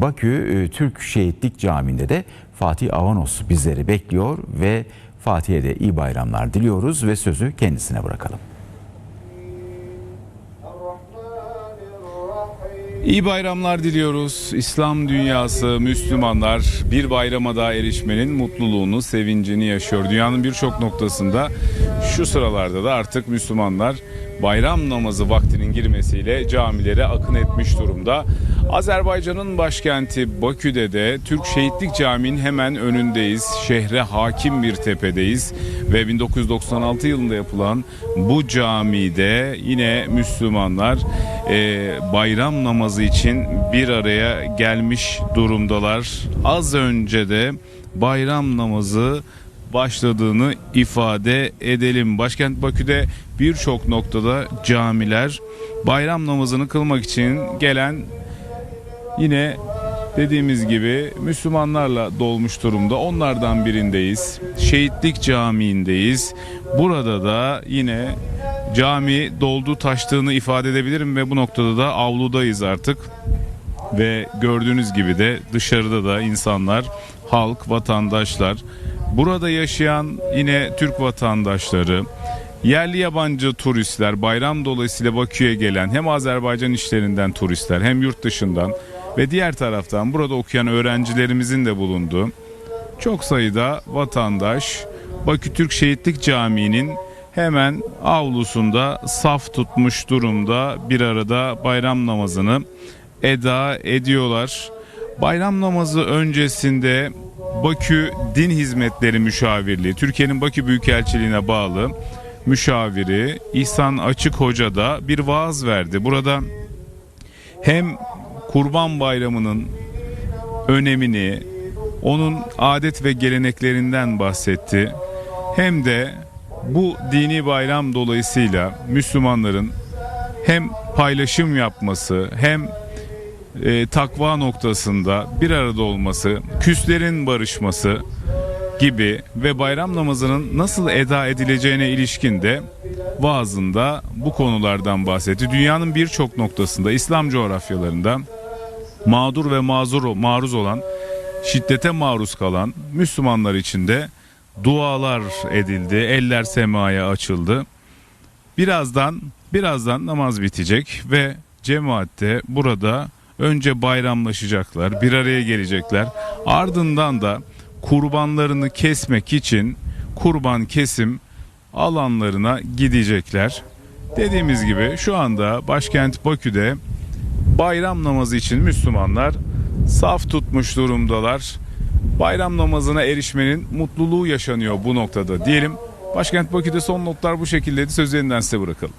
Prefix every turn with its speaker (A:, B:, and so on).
A: Bakü e, Türk Şehitlik Camii'nde de Fatih Avanos bizleri bekliyor ve Fatih'e de iyi bayramlar diliyoruz ve sözü kendisine bırakalım.
B: İyi bayramlar diliyoruz. İslam dünyası, Müslümanlar bir bayrama daha erişmenin mutluluğunu, sevincini yaşıyor. Dünyanın birçok noktasında şu sıralarda da artık Müslümanlar bayram namazı vaktinin girmesiyle camilere akın etmiş durumda. Azerbaycan'ın başkenti Bakü'de de Türk Şehitlik Camii'nin hemen önündeyiz. Şehre hakim bir tepedeyiz ve 1996 yılında yapılan bu camide yine Müslümanlar e, bayram namazı için bir araya gelmiş durumdalar. Az önce de bayram namazı başladığını ifade edelim. Başkent Bakü'de birçok noktada camiler bayram namazını kılmak için gelen yine dediğimiz gibi Müslümanlarla dolmuş durumda. Onlardan birindeyiz. Şehitlik Camii'ndeyiz. Burada da yine cami doldu taştığını ifade edebilirim ve bu noktada da avludayız artık. Ve gördüğünüz gibi de dışarıda da insanlar, halk, vatandaşlar, burada yaşayan yine Türk vatandaşları, yerli yabancı turistler, bayram dolayısıyla Bakü'ye gelen hem Azerbaycan işlerinden turistler hem yurt dışından ve diğer taraftan burada okuyan öğrencilerimizin de bulunduğu çok sayıda vatandaş Bakü Türk Şehitlik Camii'nin hemen avlusunda saf tutmuş durumda bir arada bayram namazını eda ediyorlar. Bayram namazı öncesinde Bakü Din Hizmetleri Müşavirliği, Türkiye'nin Bakü Büyükelçiliğine bağlı müşaviri İhsan Açık Hoca da bir vaaz verdi. Burada hem Kurban Bayramı'nın önemini, onun adet ve geleneklerinden bahsetti. Hem de bu dini bayram dolayısıyla Müslümanların hem paylaşım yapması hem e, takva noktasında bir arada olması, küslerin barışması gibi ve bayram namazının nasıl eda edileceğine ilişkin de vaazında bu konulardan bahsetti. Dünyanın birçok noktasında İslam coğrafyalarında mağdur ve mazur maruz olan şiddete maruz kalan Müslümanlar için de dualar edildi, eller semaya açıldı. Birazdan birazdan namaz bitecek ve cemaatte burada önce bayramlaşacaklar, bir araya gelecekler. Ardından da kurbanlarını kesmek için kurban kesim alanlarına gidecekler. Dediğimiz gibi şu anda başkent Bakü'de bayram namazı için Müslümanlar saf tutmuş durumdalar. Bayram namazına erişmenin mutluluğu yaşanıyor bu noktada diyelim. Başkent Bakü'de son notlar bu şekildeydi. Sözlerinden size bırakalım.